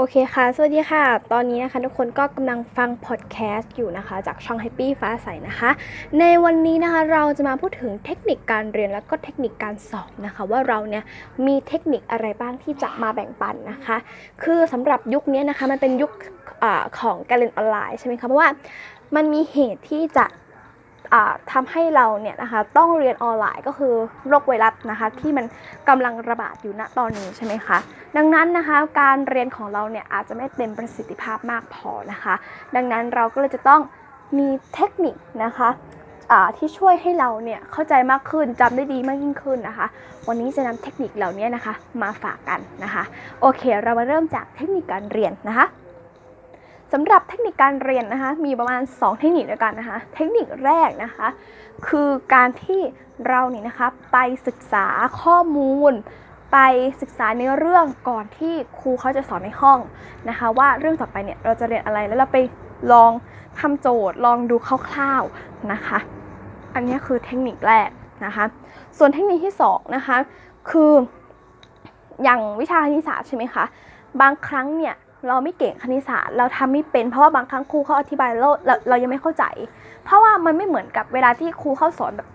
โอเคค่ะ สวัสดีค่ะ ตอนนี้นะคะทุกคนก็กำลังฟังพอดแคสต์อยู่นะคะ จากช่อง Happy ฟ้าใสนะคะ ในวันนี้นะคะเราจะมาพูดถึงเทคนิคการเรียนแล้วก็เทคนิคการสอบนะคะ ว่าเราเนี่ยมีเทคนิคอะไรบ้างที่จะมาแบ่งปันนะคะ คือสำหรับยุคนี้นะคะมันเป็นยุคอของการเรียนออนไลน์ใช่ไหมคะเพราะว่ามันมีเหตุที่จะ อ่าทำให้เราเนี่ยนะคะต้องเรียนออนไลน์ก็คือโรคไวรัสนะคะที่มันกำลังระบาดอยู่ณตอนนี้ใช่ไหมคะดังนั้นนะคะการเรียนของเราเนี่ยอาจจะไม่เต็มประสิทธิภาพมากพอนะคะ ดังนั้นเราก็เลยจะต้องมีเทคนิคนะคะที่ช่วยให้เราเนี่ยเข้าใจมากขึ้นจำได้ดีมากยิ่งขึ้นนะคะ วันนี้จะนำเทคนิคเหล่านี้นะคะมาฝากกันนะคะ โอเค เรามาเริ่มจากเทคนิคการเรียนนะคะ สำหรับเทคนิคการเรียนนะคะ มีประมาณ 2 เทคนิคด้วยกันนะคะ เทคนิคแรกนะคะ คือการที่เราเนี่ยนะคะไปศึกษาข้อมูล ไปศึกษาในอเรื่องก่อนที่ครูเขาจะสอนในห้องนะคะ ว่าเรื่องต่อไปเนี่ยเราจะเรียนอะไรแล้วเราไปลองทำโจทย์ ลองดูคร่าวๆนะคะ อันนี้คือเทคนิคแรกนะคะ ส่วนเทคนิคที่สองนะคะคืออย่างวิชาคณิตศาสตร์ใช่ไหมคะบางครั้งเนี่ย เราไม่เก่งคณิตศาสตร์ เราทำไม่เป็นเพราะว่าบางครั้งครูเขาอธิบายแล้วเราเรายังไม่เข้าใจ เพราะว่ามันไม่เหมือนกับเวลาที่ครูเขาสอนแบบ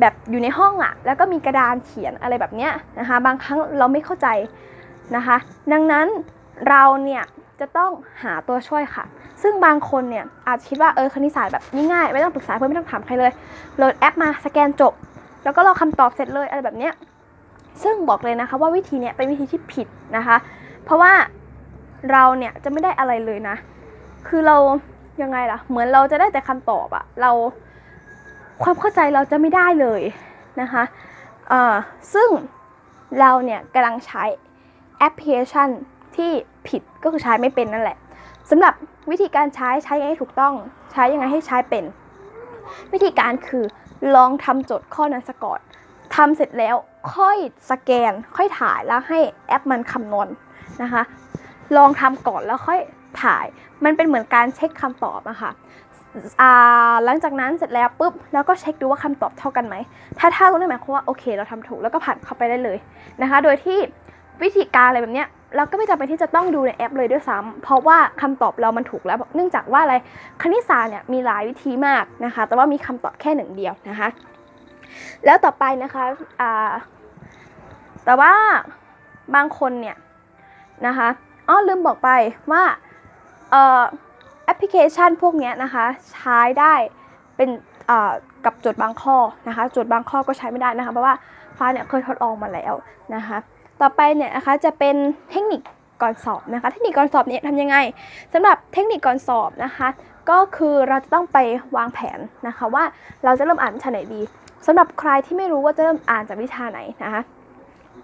แบบอยู่ในห้องอะแล้วก็มีกระดานเขียนอะไรแบบเนี้ยนะคะ บางครั้งเราไม่เข้าใจนะคะ ดังนั้นเราเนี่ยจะต้องหาตัวช่วยค่ะ ซึ่งบางคนเนี่ยอาจจะคิดว่าเออคณิตศาสตร์แบบง่ายๆไม่ต้องปรึกษาเพื่อนไม่ต้องถามใครเลยโหลดแอปมาสแกนจบ แล้วก็รอคำตอบเสร็จเลยอะไรแบบเนี้ยซึ่งบอกเลยนะคะว่าวิธีเนี้ยเป็นวิธีที่ผิดนะคะ เพราะว่า เราเนี่ยจะไม่ได้อะไรเลยนะ คือเรายังไงล่ะ เหมือนเราจะได้แต่คำตอบอะเราความเข้าใจเราจะไม่ได้เลยนะคะอ่อซึ่งเราเนี่ยกำลังใช้แอปพลิเคชันที่ผิดก็คือใช้ไม่เป็นนั่นแหละสำหรับวิธีการใช้ใช้ยังไงถูกต้อง ใช้ยังไงให้ใช้เป็น วิธีการคือลองทำโจทย์ข้อนั้นสก่อนทำเสร็จแล้วค่อยสแกน ค่อยถ่ายแล้วให้แอปมันคำนวณนะคะ ลองทำก่อนแล้วค่อยถ่าย มันเป็นเหมือนการเช็คคำตอบอะค่ะอ่าหลังจากนั้นเสร็จแล้วปุ๊บแล้วก็เช็คดูว่าคำตอบเท่ากันไหม ถ้าเท่านั่นหมายความว่าโอเค เราทำถูกแล้วก็ผ่านเข้าไปได้เลยนะคะ โดยที่วิธีการอะไรแบบเนี้ยเราก็ไม่จำเป็นที่จะต้องดูในแอปเลยด้วยซ้ำเพราะว่าคำตอบเรามันถูกแล้ว เนื่องจากว่าอะไรคณิตศาสตร์เนี่ยมีหลายวิธีมากนะคะ แต่ว่ามีคำตอบแค่หนึ่งเดียวนะคะ แล้วต่อไปนะคะอ่าแต่ว่าบางคนเนี่ยนะคะ อ๋อลืมบอกไปว่าเอ่อแอปพลิเคชันพวกนี้นะคะใช้ได้เป็นอ่ากับโจทย์บางข้อนะคะโจทย์บางข้อก็ใช้ไม่ได้นะคะเพราะว่าฟ้าเนี่ยเคยทดลองมาแล้วนะคะต่อไปเนี่ยนะคะจะเป็นเทคนิคก่อนสอบนะคะ เทคนิคก่อนสอบเนี่ยทำยังไงสำหรับเทคนิคก่อนสอบนะคะ ก็คือเราจะต้องไปวางแผนนะคะว่าเราจะเริ่มอ่านวิชาไหนดีสำหรับใครที่ไม่รู้ว่าจะเริ่มอ่านจากวิชาไหนนะคะ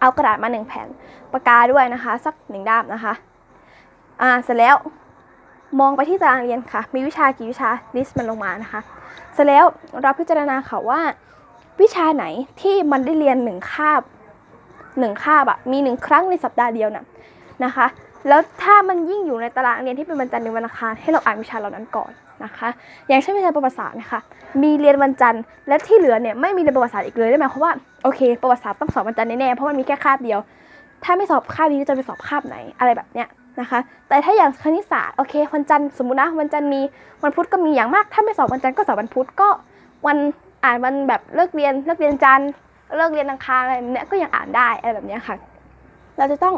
เอากระดาษมาหนึ่งแผ่นปากกาด้วยนะคะ สักหนึ่งด้ามนะคะ อ่าเสร็จแล้วมองไปที่ตารางเรียนค่ะ มีวิชากี่วิชาลิสต์มันลงมานะคะ เสร็จแล้วเราพิจารณาค่ะว่า วิชาไหนที่มันได้เรียนหนึ่งคาบหนึ่งคาบอะมีหนึ่งครั้งในสัปดาห์เดียวน่ะนะคะ แล้วถ้ามันยิ่งอยู่ในตารางเรียนที่เป็นวันจันทร์ในวันอังคารให้เราอ่านวิชาเหล่านั้นก่อนนะคะ อย่างเช่นวิชาประวัติศาสตร์นะคะ มีเรียนวันจันทร์และที่เหลือเนี่ยไม่มีเรียนประวัติศาสตร์อีกเลยได้ไหมเพราะว่าโอเคประวัติศาสตร์ต้องสอบวันจันทร์แน่ๆเพราะมันมีแค่คาบเดียว ถ้าไม่สอบคาบนี้จะไปสอบคาบไหนอะไรแบบเนี้ย นะคะ แต่ถ้าอย่างคณิตศาสตร์โอเควันจันทร์สมมุตินะวันจันทร์มีวันพุธก็มีอย่างมาก ถ้าไม่สอบวันจันทร์ก็สอบวันพุธก็วันอ่านวันแบบเลิกเรียนเลิกเรียนจันทร์เลิกเรียนอังคารอะไรแบบเนี้ยก็ยังอ่านได้อะไรแบบนี้ค่ะ เราจะต้อง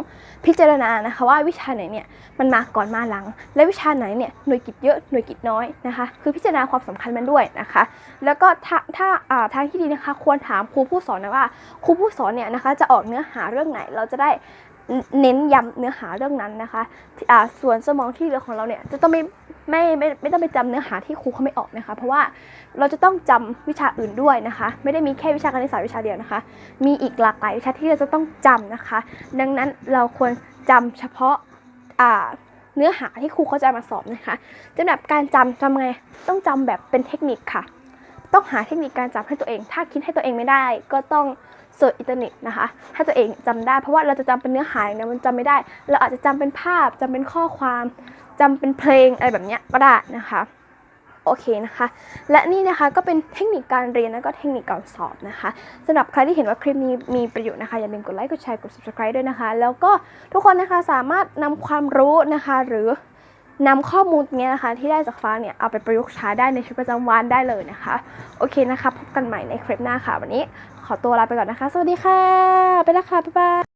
พิจารณานะคะว่าวิชาไหนเนี่ยมันมาก่อนมาหลัง และวิชาไหนเนี่ยหน่วยกิจเยอะหน่วยกิจน้อยนะคะ คือพิจารณาความสำคัญมันด้วยนะคะ แล้วก็ถ้าถ้าาทางที่ดีนะคะ ควรถามครูผู้สอนนะว่าครูผู้สอนเนี่ยนะคะจะออกเนื้อหาเรื่องไหนเราจะได้ เน้นย้ำเนื้อหาเรื่องนั้นนะคะส่วนสมองที่เหลือของเราเนี่ยจะต้องไม่ไม่ไม่ไม่ต้องไปจำเนื้อหาที่ครูเขาไม่ออกนะคะ เพราะว่าเราจะต้องจำวิชาอื่นด้วยนะคะ ไม่ได้มีแค่วิชาคณิตศาสตร์วิชาเดียวนะคะ มีอีกหลากหลายวิชาที่เราจะต้องจำนะคะ ดังนั้นเราควรจำเฉพาะเนื้อหาที่ครูเขาจะมาสอนนะคะสำหรับการจำจำไงต้องจำแบบเป็นเทคนิคค่ะ ต้องหาเทคนิคการจำให้ตัวเอง ถ้าคิดให้ตัวเองไม่ได้ ก็ต้อง เสิร์ชอินเทอร์เน็ตนะคะ ถ้าตัวเองจำได้ เพราะว่าเราจะจำเป็นเนื้อหาอย่างเดียวมันจำไม่ได้ เราอาจจะจำเป็นภาพจำเป็นข้อความจำเป็นเพลงอะไรแบบเนี้ยก็ได้นะคะโอเคนะคะ และนี่นะคะก็เป็นเทคนิคการเรียนและก็เทคนิคการสอบนะคะสำหรับใครที่เห็นว่าคลิปนี้มีประโยชน์นะคะ อย่าลืมกดไลค์กดแชร์กด subscribe ด้วยนะคะ แล้วก็ทุกคนนะคะสามารถนำความรู้นะคะหรือ นำข้อมูลนี้นะคะ ที่ได้จากฟ้าเนี่ยเอาไปประยุกต์ใช้ได้ในชีวิตประจำวันได้เลยนะคะ โอเคนะคะ พบกันใหม่ในคลิปหน้าค่ะ วันนี้ขอตัวลาไปก่อนนะคะ สวัสดีค่ะ ไปแล้วค่ะ บ๊ายบาย